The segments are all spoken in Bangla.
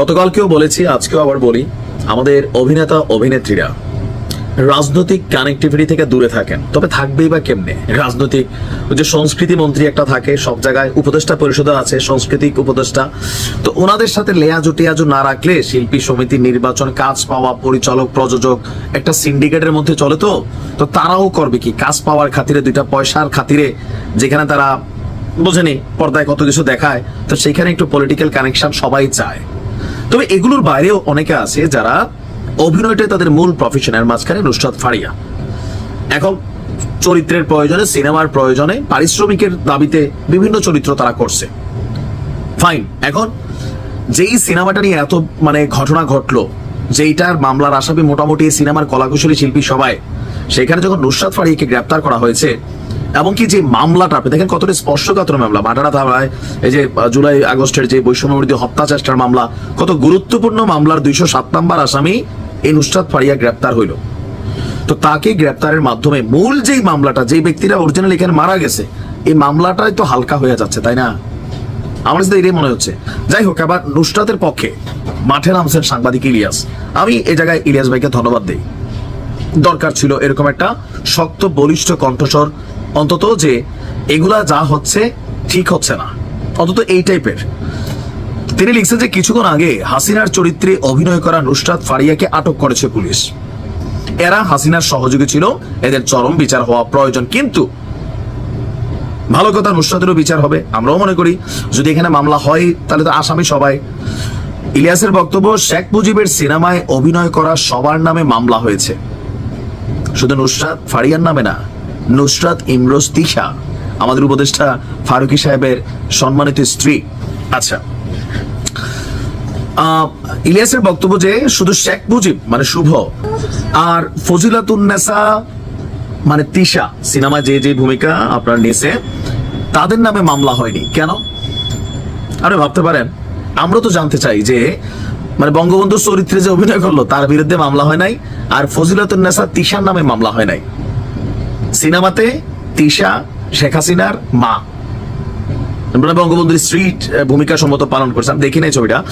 গতকালকেও বলেছি, আজকেও আবার বলি, আমাদের অভিনেতা, অভিনেত্রীরা রাজনৈতিক কানেক্টিভিটি থেকে দূরে থাকেন। তবে থাকবেই বা কেমনে? রাজনৈতিক যে সংস্কৃতি মন্ত্রী একটা থাকে, সব জায়গায় উপদেষ্টা পরিষদ আছে, সাংস্কৃতিক উপদেষ্টা। তো ওনাদের সাথে লেয়াজু টেয়াজু না রাখলে শিল্পী সমিতি, নির্বাচন, কাজ পাওয়া, পরিচালক, প্রযোজক একটা সিন্ডিকেটের মধ্যে চলে তো? তো তারাও করবে কি? কাজ পাওয়ার খাতিরে, দুইটা পয়সার খাতিরে যেখানে তারা, বোঝেনি, পর্দায় কত কিছু দেখায়, তো সেখানে একটু পলিটিক্যাল কানেকশন সবাই চায়। তবে এগুলোর বাইরেও অনেকে আছে যারা অভিনয়টাই তাদের মূল প্রফেশনের মাঝখানে নুসরাত ফারিয়া। এখন চরিত্রের প্রয়োজনে, সিনেমার প্রয়োজনে, পারিশ্রমিকের দাবিতে বিভিন্ন চরিত্র তারা করছে। ফাইন এখন যেই সিনেমাটা নিয়ে এত মানে ঘটনা ঘটলো, যেইটার মামলার আসামি মোটামুটি সিনেমার কলাকুশলী শিল্পী সবাই, সেখানে যখন নুসরাত ফারিয়াকে গ্রেপ্তার করা হয়েছে এমনকি যে মামলাটা, আপনি দেখেন কতটা স্পর্শকাতর মামলা বাটারা থানায় এই যে জুলাই আগস্টের যে বৈষম্যবিরোধী হত্যা চেষ্টার মামলা, কত গুরুত্বপূর্ণ মামলার দুইশো সাত নম্বর আসামি এই নুসরাত ফারিয়া গ্রেপ্তার হইল। তো তাকে গ্রেপ্তারের মাধ্যমে মূল যেই মামলাটা, যেই ব্যক্তিরা অরিজিনাল এখানে মারা গেছে, এই মামলাটাই তো হালকা হয়ে যাচ্ছে, তাই না? আমার সাথে এটাই মনে হচ্ছে। যাই হোক আবার নুসরাতের পক্ষে মাঠে নামছেন সাংবাদিক ইলিয়াস। আমি এই জায়গায় ইলিয়াস ভাইকে ধন্যবাদ দিই। দরকার ছিল এরকম একটা শক্ত, বলিষ্ঠ কণ্ঠস্বর অন্তত যে এগুলা যা হচ্ছে ঠিক হচ্ছে না। অন্তত এই টাইপের। তিনি লিখছেন যে কিছুক্ষণ আগে হাসিনার চরিত্রে অভিনয় করা নুসরাত ফারিয়াকে আটক করেছে পুলিশ। এরা হাসিনার সহযোগী ছিল, এদের চরম বিচার হওয়া প্রয়োজন, কিন্তু ভালো কথা নুসরাতেরও বিচার হবে, আমরাও মনে করি। যদি এখানে মামলা হয়, তাহলে তো আসামি সবাই। ইলিয়াসের বক্তব্য, শেখ মুজিবের সিনেমায় অভিনয় করা সবার নামে মামলা হয়েছে। শুধু নুসরাত ফারিয়ার নামে না নুসরাত ইমরোজ তিশা, আমাদের উপদেষ্টা ফারুকি সাহেবের সম্মানিত স্ত্রী। আচ্ছা। ইলিয়াসের বক্তব্য যে শুধু শেখ মুজিব মানে শুভ, আর ফজিলাতুন্নেসা মানে তিশা, সিনেমায় যে যে ভূমিকা আপনার নিয়েছে, তাদের নামে মামলা হয়নি। কেন? আরে ভাবতে পারেন, আমরা তো জানতে চাই যে মানে বঙ্গবন্ধুর চরিত্রে যে অভিনয় করল, তার বিরুদ্ধে মামলা হয় নাই, আর ফজিলাতুন্নেসা তিশার নামে মামলা হয় নাই। সিনেমাতে তিশা, শেখ হাসিনার মা। বঙ্গবন্ধুর স্ত্রীট ভূমিকা সম্মত পালন করছে। দেখি নাই ছবিটা।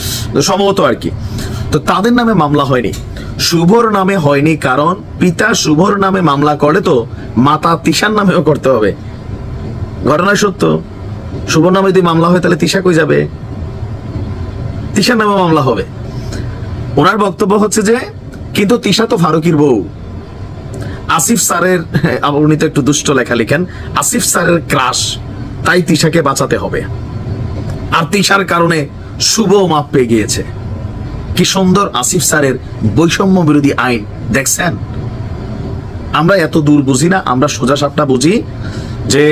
সম্ভবত আর কি। তো তাদের নামে মামলা হয়নি। শুভর নামে হয়নি কারণ পিতা শুভর নামে মামলা করে তো মাতা তিশার নামেও করতে হবে। ঘটনা সত্য। শুভর নামে যদি মামলা হয়, তাহলে তিশা কই যাবে? তিশার নামে মামলা হবে। ওনার বক্তব্য হচ্ছে যে, কিন্তু তিশা তো ফারুকির বউ। আসিফ স্যারের উনি তো একটু দুষ্ট লেখা লিখেন আসিফ স্যারের ক্রাশ, তাই তিশাকে বাঁচাতে হবে। আর তিশার কারণে শুভ মাপ পেয়ে গিয়েছে। কি সুন্দর আসিফ স্যারের বৈষম্য বিরোধী আইন, দেখছেন? আমরা এত দূর বুঝি না, আমরা সোজা সাপটা বুঝি যে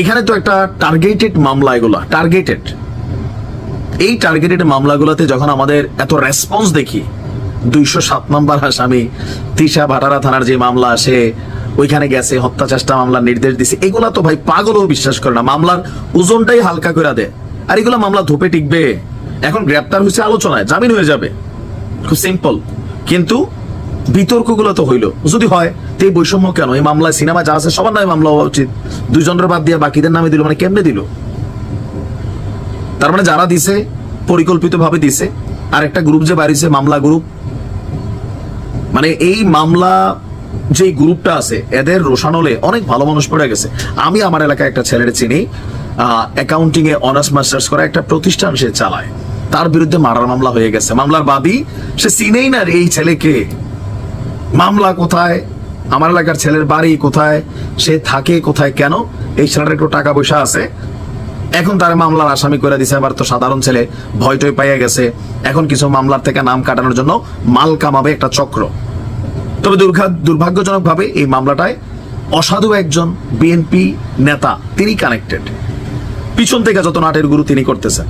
এখানে তো একটা টার্গেটেড মামলা এগুলা টার্গেটেড এই টার্গেটেড মামলাগুলোতে যখন আমাদের এত রেসপন্স দেখি দুইশো সাত নম্বর আসামি তিশা ভাটারা থানার যে মামলা আসে, ওইখানে গেছে, হত্যা চেষ্টা মামলার নির্দেশ দিছে। এগুলা তো ভাই পাগলও বিশ্বাস করে না। মামলার ওজনটাই হালকা করে দেয় আর এগুলা মামলা ধোপে টিকবে। এখন গ্রেপ্তার হয়েছে আলোচনায়, জামিন হয়ে যাবে। খুব সিম্পল কিন্তু বিতর্কগুলো তো হইল। যদি হয়, তো এই বৈষম্য কেন? এই মামলায় সিনেমা যা আছে, সবার নামে মামলা হওয়া উচিত। দুইজনের বাদ দিয়ে বাকিদের নামে দিল মানে কেমনে দিল? তার মানে যারা দিছে পরিকল্পিত ভাবে দিছে আর একটা গ্রুপ যে বাড়িছে, মামলা গ্রুপ মানে এই মামলা যে গ্রুপটা আছে, এদের রোশানলে অনেক ভালো মানুষ পড়ে গেছে। আমি আমার এলাকায় একটা ছেলের চিনি অ্যাকাউন্টিং এ অনার্স মাস্টার্স করা একটা প্রতিষ্ঠান সে চালায়। তার বিরুদ্ধে মারার মামলা হয়ে গেছে। মামলার বাদী সে চিনেই না এই ছেলেকে। মামলা কোথায়? আমার এলাকার ছেলের বাড়ি কোথায়? সে থাকে কোথায় কেন? এই ছেলেটার একটু টাকা পয়সা আছে। এখন তার মামলার আসামি করে দিছে আবার তো সাধারণ ছেলে। ভয় টয় পাইয়া গেছে। এখন কিছু মামলার থেকে নাম কাটানোর জন্য মাল কামাবে একটা চক্র। তবে দুর্ভাগ্যজনক ভাবে এই মামলাটায় অসাধু একজন বিএনপি নেতা, তিনি কানেক্টেড পিছন থেকে যত নাটের গুরু তিনি করতেছেন।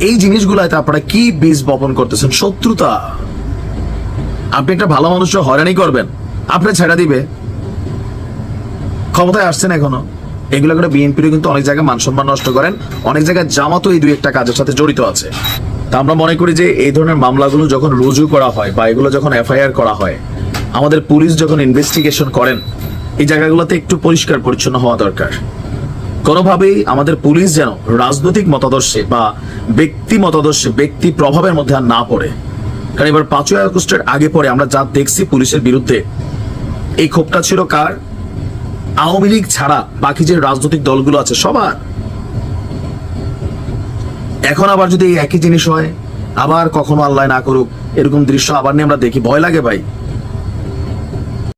এই জিনিসগুলাতে আপনারা কি বীজ বপন করতেছেন? শত্রুতা। আপনি একটা ভালো মানুষকে হয়রানি করবেন। আপনি ছেড়া দিবে। ক্ষমতায় আসছেন এখনও। এগুলো করে বিএনপির কিন্তু অনেক জায়গায় মান সম্মান নষ্ট করেন। অনেক জায়গায় জামাতও এই দুই একটা কাজের সাথে জড়িত আছে। তা আমরা মনে করি যে এই ধরনের মামলাগুলো যখন রুজু করা হয় বা এগুলো যখন এফআইআর করা হয় আমাদের পুলিশ যখন ইনভেস্টিগেশন করেন, এই জায়গাগুলোতে একটু পরিষ্কার পরিচ্ছন্ন হওয়া দরকার। কোনোভাবেই আমাদের পুলিশ যেন রাজনৈতিক মতাদর্শে বা ব্যক্তি মতাদর্শে, ব্যক্তি প্রভাবের মধ্যে আর না পড়ে। কারণ এবার পাঁচই আগস্টের আগে পরে আমরা যা দেখছি পুলিশের বিরুদ্ধে, এই ক্ষোভটা ছিল কার? আওয়ামী লীগ ছাড়া বাকি যে রাজনৈতিক দলগুলো আছে, সবার। এখন আবার যদি একই জিনিস হয়, আবার কখনো আল্লাহ না করুক, এরকম দৃশ্য আবার নিয়ে আমরা দেখি। ভয় লাগে ভাই।